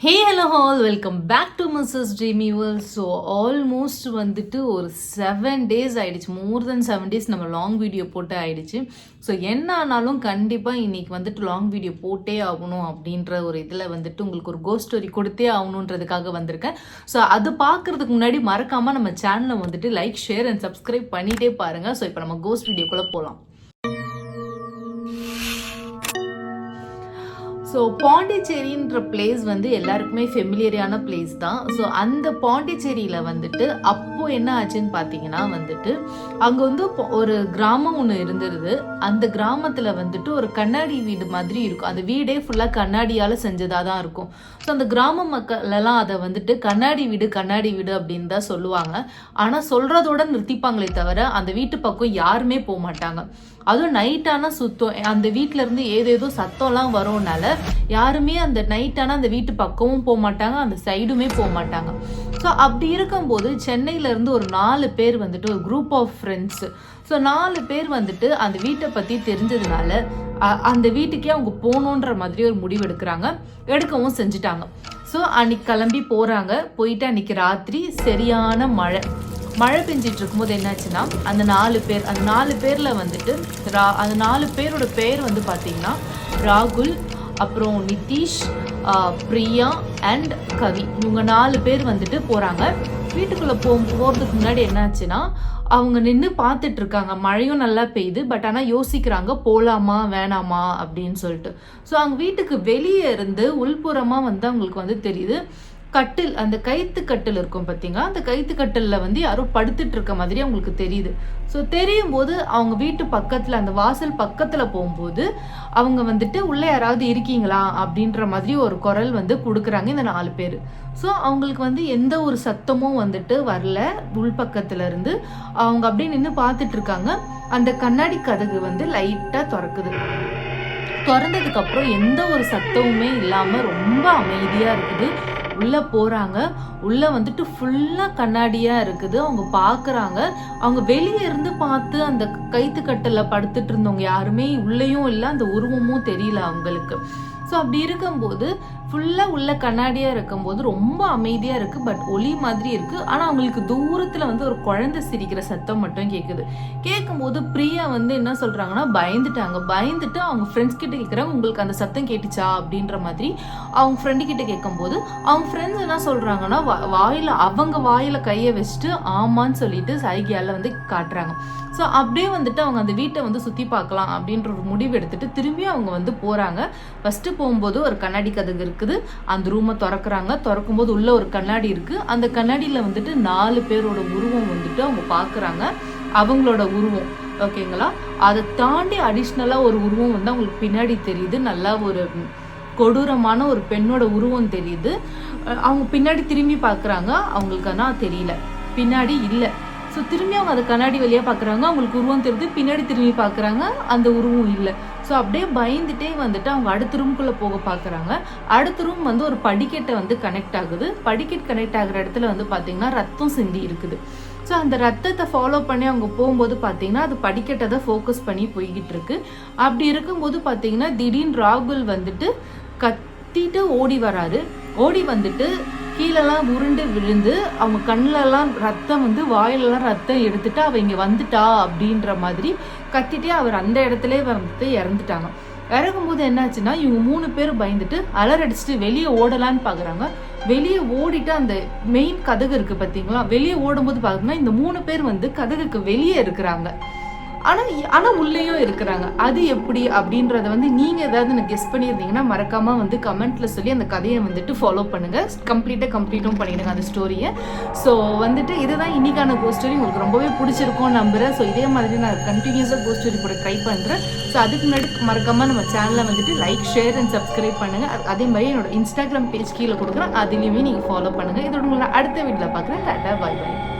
Hey hello all welcome back to Mrs Dreamy World so almost வந்துட்டு ஒரு seven days ஆகிடுச்சு more then seven days நம்ம long video போட்டு ஆகிடுச்சு so என்ன ஆனாலும் கண்டிப்பாக இன்றைக்கி வந்துட்டு லாங் வீடியோ போட்டே ஆகணும் அப்படின்ற ஒரு இதில் வந்துட்டு உங்களுக்கு ஒரு கோ ஸ்டோரி கொடுத்தே ஆகணுன்றதுக்காக வந்திருக்கேன். ஸோ அது பார்க்கறதுக்கு முன்னாடி மறக்காமல் நம்ம சேனலை வந்துட்டு லைக் ஷேர் அண்ட் சப்ஸ்கிரைப் பண்ணிகிட்டே பாருங்கள் ஸோ இப்போ நம்ம கோஸ்ட் வீடியோக்குள்ளே போகலாம் ஸோ பாண்டிச்சேரின்ற பிளேஸ் வந்து எல்லாருக்குமே ஃபெமிலியரியான பிளேஸ் தான். ஸோ அந்த பாண்டிச்சேரியில் வந்துட்டு அப்போ என்ன ஆச்சுன்னு பார்த்தீங்கன்னா வந்துட்டு அங்கே வந்து ஒரு கிராமம் ஒன்று இருந்திருது. அந்த கிராமத்தில் வந்துட்டு ஒரு கண்ணாடி வீடு மாதிரி இருக்கும். அந்த வீடே ஃபுல்லாக கண்ணாடியால் செஞ்சதாக தான் இருக்கும். ஸோ அந்த கிராம மக்களெல்லாம் அதை வந்துட்டு கண்ணாடி வீடு கண்ணாடி வீடு அப்படின்னு தான் சொல்லுவாங்க. ஆனால் சொல்கிறதோட நிறுத்திப்பாங்களே தவிர அந்த வீட்டு பக்கம் யாருமே போக மாட்டாங்க. அதுவும் நைட்டானா சுத்தம். அந்த வீட்ல இருந்து ஏதேதோ சத்தம்லாம் வரும்னால யாருமே அந்த நைட்டானா அந்த வீட்டு பக்கமும் போக மாட்டாங்க அந்த சைடுமே போக மாட்டாங்க. ஸோ அப்படி இருக்கும்போது சென்னையில இருந்து ஒரு நாலு பேர் வந்துட்டு ஒரு குரூப் ஆஃப் ஃப்ரெண்ட்ஸ் ஸோ நாலு பேர் வந்துட்டு அந்த வீட்டை பற்றி தெரிஞ்சதுனால அ- அந்த வீட்டுக்கே அவங்க போகணுன்ற மாதிரி ஒரு முடிவு எடுக்கிறாங்க. எடுக்கவும் செஞ்சுட்டாங்க. ஸோ அன்னைக்கு கிளம்பி போகிறாங்க போயிட்டு அன்னைக்கு ராத்திரி சரியான மழை. மழை பெஞ்சிட்டு இருக்கும்போது என்னாச்சுன்னா அந்த நாலு பேர் அந்த நாலு பேரில் வந்துட்டு ரா அந்த நாலு பேரோட பேர் வந்து பார்த்தீங்கன்னா ராகுல் அப்புறம் நிதிஷ் பிரியா அண்ட் கவி. இவங்க நாலு பேர் வந்துட்டு போகிறாங்க வீட்டுக்குள்ளே போ போகிறதுக்கு முன்னாடி என்னாச்சுன்னா அவங்க நின்று பார்த்துட்டு இருக்காங்க மழையும் நல்லா பெய்யுது பட் ஆனால் யோசிக்கிறாங்க போகலாமா வேணாமா? அப்படின்னு சொல்லிட்டு. ஸோ அவங்க வீட்டுக்கு வெளியே இருந்து உள்புறமாக வந்து அவங்களுக்கு வந்து தெரியுது. கட்டில் அந்த கைத்து கட்டில் இருக்கும் பார்த்தீங்களா அந்த கைத்து கட்டிலில் வந்து யாரோ படுத்துட்டு இருக்க மாதிரி அவங்களுக்கு தெரியுது. ஸோ தெரியும் போது அவங்க வீட்டு பக்கத்தில் அந்த வாசல் பக்கத்தில் போகும்போது அவங்க வந்துட்டு உள்ளே யாராவது இருக்கீங்களா? அப்படின்ற மாதிரி ஒரு குரல் வந்து கொடுக்குறாங்க இந்த நாலு பேர். ஸோ அவங்களுக்கு வந்து எந்த ஒரு சத்தமும் வந்துட்டு வரல. உள்பக்கத்துல இருந்து அவங்க அப்படியே நின்று பார்த்துட்டு இருக்காங்க. அந்த கண்ணாடி கதகு வந்து லைட்டாக திறக்குது. திறந்ததுக்கப்புறம் எந்த ஒரு சத்தமுமே இல்லாமல் ரொம்ப அமைதியாக இருக்குது. உள்ள போறாங்க. உள்ள வந்துட்டு ஃபுல்லா கண்ணாடியா இருக்குது. அவங்க பாக்குறாங்க. அவங்க வெளியே இருந்து பார்த்து அந்த கைத்துக்கட்டில் படுத்துட்டு இருந்தவங்க யாருமே உள்ளேயும் இல்லை. அந்த உருவமும் தெரியல அவங்களுக்கு. ஸோ அப்படி இருக்கும்போது ஃபுல்லாக உள்ள கண்ணாடியாக இருக்கும்போது ரொம்ப அமைதியாக இருக்குது பட் ஒலி மாதிரி இருக்குது ஆனால் அவங்களுக்கு தூரத்தில் வந்து ஒரு குழந்தை சிரிக்கிற சத்தம் மட்டும் கேட்குது கேட்கும்போது பிரியா வந்து என்ன சொல்கிறாங்கன்னா பயந்துட்டாங்க. பயந்துட்டு அவங்க ஃப்ரெண்ட்ஸ் கிட்ட கேட்குறாங்க உங்களுக்கு அந்த சத்தம் கேட்டுச்சா? அப்படின்ற மாதிரி அவங்க ஃப்ரெண்டு கிட்ட கேட்கும்போது அவங்க ஃப்ரெண்ட்ஸ் என்ன சொல்கிறாங்கன்னா வாயில் அவங்க வாயில் கையை வச்சுட்டு ஆமான்னு சொல்லிட்டு சைகியால் வந்து காட்டுறாங்க. ஸோ அப்படியே வந்துட்டு அவங்க அந்த வீட்டை வந்து சுற்றி பார்க்கலாம் அப்படின்ற ஒரு முடிவு எடுத்துட்டு திரும்பி அவங்க வந்து போகிறாங்க ஃபஸ்ட்டு போகும்போது ஒரு கண்ணாடி கதவு இருக்குது அந்த ரூமை திறக்கிறாங்க. திறக்கும்போது உள்ள ஒரு கண்ணாடி இருக்குது அந்த கண்ணாடியில் வந்துட்டு நாலு பேரோட உருவம் வந்துட்டு அவங்க பார்க்குறாங்க அவங்களோட உருவம். ஓகேங்களா? அதை தாண்டி அடிஷ்னலாக ஒரு உருவம் வந்து அவங்களுக்கு பின்னாடி தெரியுது. நல்லா ஒரு கொடூரமான ஒரு பெண்ணோட உருவம் தெரியுது. அவங்க பின்னாடி திரும்பி பார்க்குறாங்க அவங்களுக்கு ஆனால் தெரியல. பின்னாடி இல்லை. ஸோ திரும்பி அவங்க அதை கண்ணாடி வழியாக பார்க்குறாங்க அவங்களுக்கு உருவம் தெரியுது. பின்னாடி திரும்பி பார்க்குறாங்க அந்த உருவம் இல்லை. ஸோ அப்படியே பயந்துட்டே வந்துட்டு அவங்க அடுத்த ரூம்குள்ளே போக பார்க்குறாங்க அடுத்த ரூம் வந்து ஒரு படிக்கட்டை வந்து கனெக்ட் ஆகுது. படிக்கட் கனெக்ட் ஆகிற இடத்துல வந்து பார்த்தீங்கன்னா ரத்தம் சிந்தி இருக்குது. ஸோ அந்த ரத்தத்தை ஃபாலோ பண்ணி அவங்க போகும்போது பார்த்தீங்கன்னா அது படிக்கட்டை தான் ஃபோக்கஸ் பண்ணி போய்கிட்டு இருக்கு. அப்படி இருக்கும்போது பார்த்தீங்கன்னா திடீர்னு ராகுல் வந்துட்டு கத்திட்டு ஓடி வராரு. ஓடி வந்துட்டு கீழெல்லாம் உருண்டு விழுந்து அவங்க கண்ணிலலாம் ரத்தம் வந்து வாயிலெல்லாம் ரத்தம் எடுத்துட்டு அவள் இங்கே வந்துட்டா அப்படின்ற மாதிரி கத்திட்டே அவர் அந்த இடத்துல வந்துட்டு இறந்துட்டாங்க. இறங்கும்போது என்னாச்சுன்னா இவங்க மூணு பேர் பயந்துட்டு அலறடிச்சிட்டு வெளியே ஓடலான்னு பார்க்குறாங்க வெளியே ஓடிட்டு அந்த மெயின் கதகு இருக்குது பார்த்தீங்களா வெளியே ஓடும்போது பார்த்தோம்னா இந்த மூணு பேர் வந்து கதகுக்கு வெளியே இருக்கிறாங்க. ஆனால் ஆனால் உள்ளேயும் இருக்கிறாங்க. அது எப்படி அப்படின்றத வந்து நீங்கள் ஏதாவது எனக்கு கெஸ் பண்ணியிருந்தீங்கன்னா மறக்காமல் வந்து கமெண்ட்டில் சொல்லி அந்த கதையை வந்துட்டு ஃபாலோ பண்ணுங்கள் கம்ப்ளீட்டாக கம்ப்ளீட்டும் பண்ணிடுங்க அந்த ஸ்டோரியை ஸோ வந்துட்டு இதுதான் இன்னைக்கான கோ ஸ்டோரி உங்களுக்கு ரொம்பவே பிடிச்சிருக்கும் நம்புகிறேன் ஸோ இதே மாதிரி நான் கண்டினியூஸாக கோ ஸ்டோரி கூட ட்ரை பண்ணுறேன் ஸோ அதுக்கு முன்னாடி மறக்காமல் நம்ம சேனலை வந்துட்டு லைக் ஷேர் அண்ட் சப்ஸ்கிரைப் பண்ணுங்கள் அதே மாதிரி என்னோட இன்ஸ்டாகிராம் பேஜ் கீழே கொடுக்குறேன். அதுலேயுமே நீங்கள் ஃபாலோ பண்ணுங்கள் இதோட உங்களை அடுத்த வீட்டில் பார்க்குறேன். டாட்டா பாய் பாய்